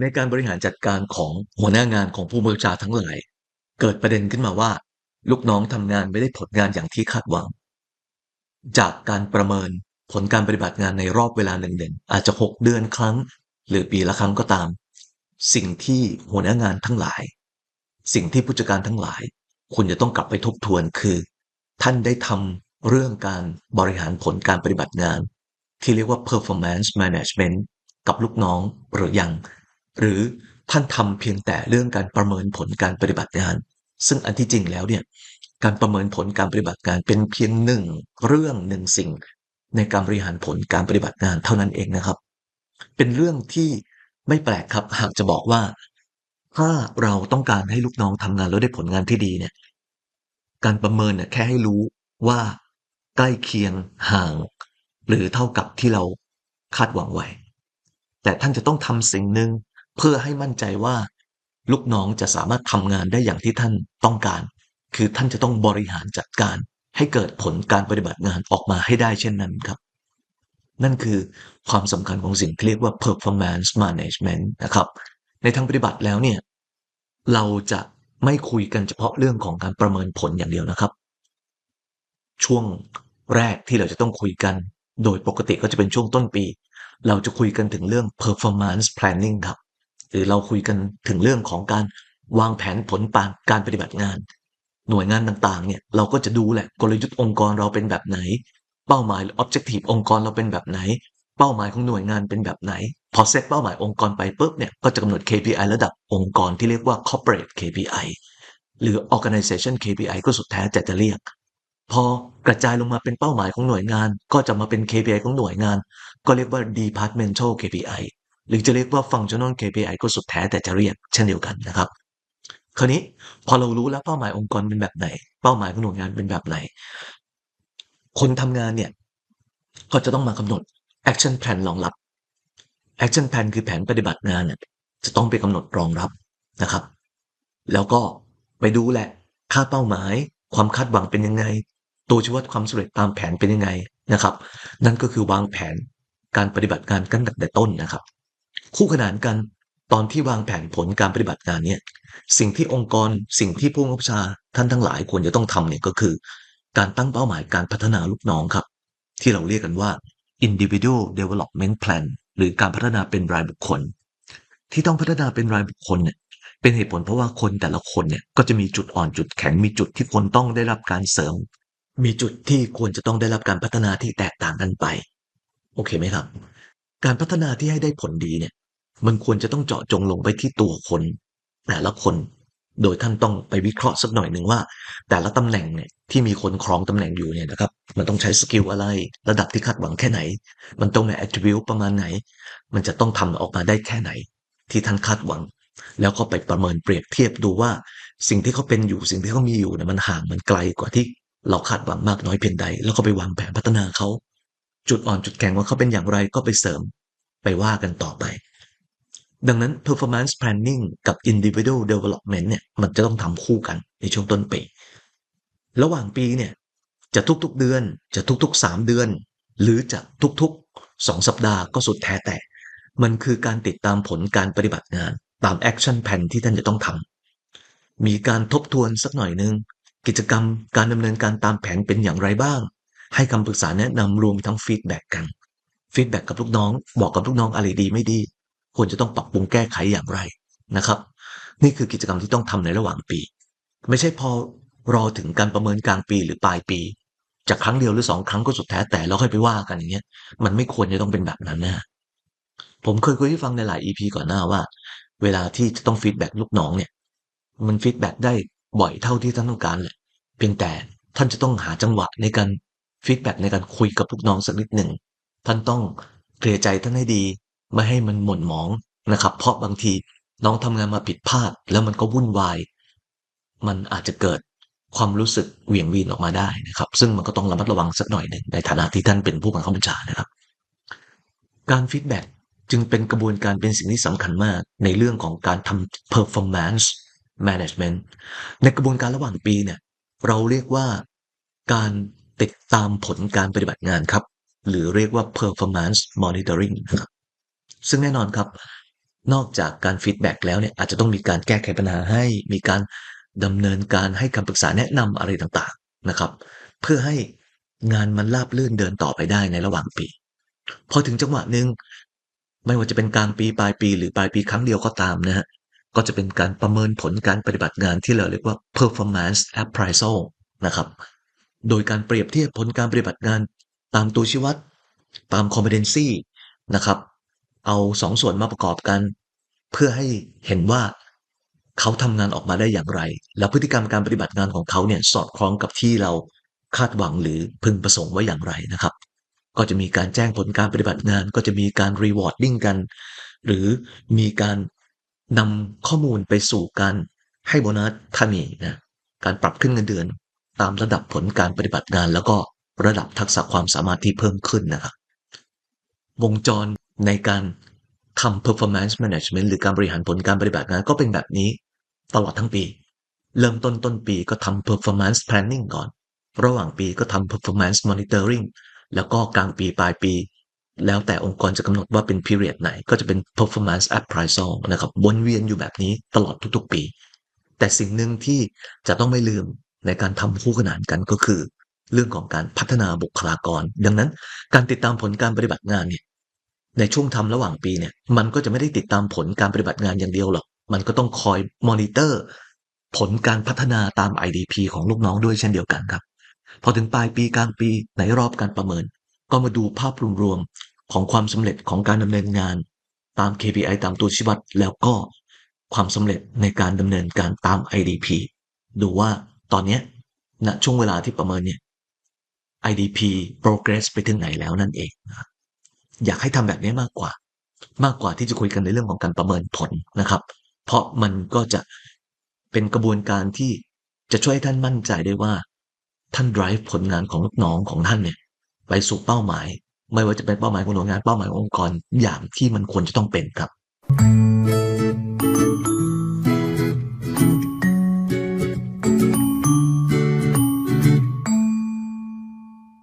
ในการบริหารจัดการของหัวหน้างานของผู้บัญชาทั้งหลาย เกิดประเด็นขึ้นมาว่า ลูกน้องทำงานไม่ได้ผลงานอย่างที่คาดหวัง จากการประเมินผลการปฏิบัติงานในรอบเวลาหนึ่งๆอาจจะหกเดือนครั้ง หรือปีละครั้งก็ตาม สิ่งที่หัวหน้างานทั้งหลาย สิ่งที่ผู้จัดการทั้งหลาย คุณจะต้องกลับไปทบทวนคือ ท่านได้ทำเรื่องการบริหารผลการปฏิบัติงาน ที่เรียกว่า performance management กับลูกน้องหรือยัง หรือท่านทำเพียงแต่เรื่องการประเมินผลการปฏิบัติงาน ซึ่งอันที่จริงแล้วเนี่ยการประเมินผลการปฏิบัติงานเป็นเพียงหนึ่งเรื่องหนึ่งสิ่ง ในการบริหารผลการปฏิบัติงานเท่านั้นเองนะครับ เป็นเรื่องที่ไม่แปลกครับหากจะบอกว่า ถ้าเราต้องการให้ลูกน้องทำงานแล้วได้ผลงานที่ดีเนี่ย การประเมินเนี่ยแค่ให้รู้ว่าใกล้เคียงห่าง หรือเท่ากับที่เราคาดหวังไว้ แต่ท่านจะต้องทำสิ่งหนึ่ง เพื่อให้มั่นใจว่า ลูกน้องจะสามารถทำงานได้อย่างที่ท่านต้องการ คือท่านจะต้องบริหารจัดการ ให้เกิดผลการปฏิบัติงานออกมาให้ได้เช่นนั้นครับ นั่นคือความสำคัญของสิ่งที่เรียกว่า performance management นะครับ ในทางปฏิบัติแล้วเนี่ยเราจะไม่คุยกันเฉพาะเรื่องของการประเมินผลอย่างเดียวนะครับ ช่วงแรกที่เราจะต้องคุยกัน โดยปกติก็จะเป็นช่วงต้นปี เราจะคุยกันถึงเรื่อง performance planning ครับ หรือเราคุยกันถึงเรื่องของการวางแผนผลปานการปฏิบัติงาน หน่วยงานต่างๆเนี่ยเราก็จะดูแหละกลยุทธ์องค์กรเราเป็นแบบไหน เป้าหมายหรือ objective องค์กรเราเป็นแบบไหน เป้าหมายของหน่วยงานเป็นแบบไหน พอเซตเป้าหมายองค์กรไปปุ๊บเนี่ยก็จะกำหนด KPI ระดับองค์กรที่เรียกว่า corporate KPI หรือ organization KPI ก็สุดแท้แต่จะเรียก พอกระจายลงมาเป็นเป้าหมายของหน่วยงาน ก็จะมาเป็น KPI ของหน่วยงาน ก็เรียกว่า departmental KPI หรือจะเรียกว่า functional KPI ก็สุดแท้แต่จะเรียกเช่นเดียวกันนะครับ คราวนี้พอเรารู้แล้วเป้าหมายองค์กรเป็นแบบไหน เป้าหมายของหน่วยงานเป็นแบบไหน คนทำงานเนี่ยก็จะต้องมากำหนด action plan รองรับ action plan คือแผนปฏิบัติงานเนี่ยจะต้องไปกำหนดรองรับนะครับ แล้วก็ไปดูแหละค่าเป้าหมาย ความคาดหวังเป็นยังไง ตัวชี้วัดความสำเร็จตามแผนเป็นยังไงนะครับ นั่นก็คือวางแผนการปฏิบัติงานกันตั้งแต่ต้นนะครับ คู่ขนานกันตอนที่วางแผนผลการปฏิบัติงานเนี่ยสิ่งที่องค์กรสิ่งที่ผู้บังคับชาท่านทั้งหลายควรจะต้องทำเนี่ยก็คือ การตั้งเป้าหมายการพัฒนาลูกน้องครับ ที่เราเรียกกันว่า individual development plan หรือการพัฒนาเป็นรายบุคคล ที่ต้องพัฒนาเป็นรายบุคคลเนี่ยเป็นเหตุผลเพราะว่าคนแต่ละคนเนี่ยก็จะมีจุดอ่อนจุดแข็งมีจุดที่ควรต้องได้รับการเสริม มีจุดที่ควรจะต้องได้รับการพัฒนาที่แตกต่างกันไป โอเคไหมครับ การพัฒนาที่ให้ได้ผลดีเนี่ย มันควรจะต้องเจาะจงลงไปที่ตัวคน แต่ละคน โดยท่านต้องไปวิเคราะห์สักหน่อยหนึ่งว่า แต่ละตำแหน่งเนี่ยที่มีคนครองตำแหน่งอยู่เนี่ยนะครับ มันต้องใช้สกิลอะไร ระดับที่คาดหวังแค่ไหน มันต้องมี attribute ประมาณไหน มันจะต้องทำออกมาได้แค่ไหน ที่ท่านคาดหวัง แล้วก็ไปประเมินเปรียบเทียบดูว่า สิ่งที่เขาเป็นอยู่สิ่งที่เขามีอยู่เนี่ยมันห่างมันไกลกว่าที่เราคาดหวังมากน้อยเพียงใด แล้วก็ไปวางแผนพัฒนาเขาจุดอ่อนจุดแข็งว่าเขาเป็นอย่างไรก็ไปเสริมไปว่ากันต่อไป ดังนั้น performance planning กับ individual development เนี่ยมันจะต้องทำคู่กันในช่วงต้นปี ระหว่างปีเนี่ยจะทุกๆเดือน จะทุกๆ 3 เดือน หรือจะทุกๆ 2 สัปดาห์ก็สุดแท้แต่ มันคือการติดตามผลการปฏิบัติงาน ตาม action plan ที่ท่านจะต้องทำมีการทบทวนสักหน่อยนึงกิจกรรมการดำเนินการตามแผนเป็นอย่างไรบ้าง ให้คำปรึกษาแนะนำรวมทั้งฟีดแบ็กกันฟีดแบ็กกับลูกน้อง บอกกับลูกน้องอะไรดีไม่ดี ควรจะต้องปรับปรุงแก้ไขอย่างไรนะครับ นี่คือกิจกรรมที่ต้องทำในระหว่างปี ไม่ใช่พอรอถึงการประเมินกลางปีหรือปลายปีจากครั้งเดียวหรือสองครั้งก็สุดแท้แต่แล้วค่อยไปว่ากันอย่างเงี้ย มันไม่ควรจะต้องเป็นแบบนั้นนะผมเคยคุยให้ฟังในหลาย EP ก่อนหน้าว่า เวลาที่จะต้องฟีดแบ็ลูกน้องเนี่ย มันฟีดแบ็กได้บ่อยเท่าที่ท่านต้องการแหละเพียงแต่ท่านจะต้องหาจังหวะในการฟีดแบ็กในการคุยกับลูกน้องสักนิดหนึ่งท่านต้องเคลียร์ใจท่านให้ดี ไม่ให้มันหม่นหมองนะครับ เพราะบางทีน้องทำงานมาผิดพลาด แล้วมันก็วุ่นวาย มันอาจจะเกิดความรู้สึกเหวี่ยงวีนออกมาได้นะครับ ซึ่งมันก็ต้องระมัดระวังสักหน่อยหนึ่งในฐานะที่ท่านเป็นผู้บังคับบัญชานะครับ การฟีดแบ็กจึงเป็นกระบวนการเป็นสิ่งที่สำคัญมากในเรื่องของการทำ performance management ในกระบวนการระหว่างปีเนี่ย เราเรียกว่าการติดตามผลการปฏิบัติงานครับ หรือเรียกว่า performance monitoring นะครับ ซึ่งแน่นอนครับ นอกจากการฟีดแบ็กแล้วเนี่ยอาจจะต้องมีการแก้ไขปัญหาให้ มีการดำเนินการให้คำปรึกษาแนะนำอะไรต่างๆนะครับ เพื่อให้งานมันราบรื่นเดินต่อไปได้ในระหว่างปี พอถึงจังหวะหนึ่งไม่ว่าจะเป็นกลางปีปลายปี หรือปลายปีครั้งเดียวก็ตามนะฮะก็จะเป็นการประเมินผลการปฏิบัติงานที่เราเรียกว่า performance appraisal นะครับ โดยการเปรียบเทียบผลการปฏิบัติงานตามตัวชี้วัด ตาม competency นะครับ เอาสองส่วนมาประกอบกัน เพื่อให้เห็นว่าเขาทำงานออกมาได้อย่างไร และพฤติกรรมการปฏิบัติงานของเขาเนี่ยสอดคล้องกับที่เราคาดหวังหรือพึงประสงค์ไว้อย่างไรนะครับ ก็จะมีการแจ้งผลการปฏิบัติงาน ก็จะมีการ rewarding กัน หรือมีการนำข้อมูลไปสู่การให้โบนัสถ้ามีนะการปรับขึ้นเงินเดือน ตามระดับผลการปฏิบัติงาน แล้วก็ระดับทักษะความสามารถที่เพิ่มขึ้นนะครับวงจร ในการทำ performance management หรือการบริหารผลการปฏิบัติงานก็เป็นแบบนี้ตลอดทั้งปี เริ่มต้นต้นปีก็ทำ performance planning ก่อน ระหว่างปีก็ทำ performance monitoring แล้วก็กลางปีปลายปี แล้วแต่องค์กรจะกำหนดว่าเป็น period ไหนก็จะเป็น performance appraisal นะครับวนเวียนอยู่แบบนี้ตลอดทุกๆปี แต่สิ่งหนึ่งที่จะต้องไม่ลืมในการทำคู่ขนานกันก็คือ เรื่องของการพัฒนาบุคลากร ดังนั้นการติดตามผลการปฏิบัติงานเนี่ย ในช่วงทำระหว่างปีเนี่ย มันก็จะไม่ได้ติดตามผลการปฏิบัติงานอย่างเดียวหรอก มันก็ต้องคอยมอนิเตอร์ ผลการพัฒนาตาม IDP ของลูกน้องด้วยเช่นเดียวกันครับ พอถึงปลายปีกลางปีในรอบการประเมิน ก็มาดูภาพรวมๆของความสำเร็จของการดำเนินงาน ตาม KPI ตามตัวชี้วัดแล้วก็ความสำเร็จในการดำเนินการตาม IDP ดูว่าตอนนี้ณช่วงเวลาที่ประเมินเนี่ย IDP progress ไปถึงไหนแล้วนั่นเองนะครับ อยากให้ทำแบบนี้มากกว่า มากกว่าที่จะคุยกันในเรื่องของการประเมินผลนะครับ เพราะมันก็จะเป็นกระบวนการที่จะช่วยให้ท่านมั่นใจได้ว่า ท่าน drive ผลงานของลูกน้องของท่านเนี่ย ไปสู่เป้าหมาย ไม่ว่าจะเป็นเป้าหมายของหน่วยงานเป้าหมายขององค์กรอย่างที่มันควรจะต้องเป็นครับ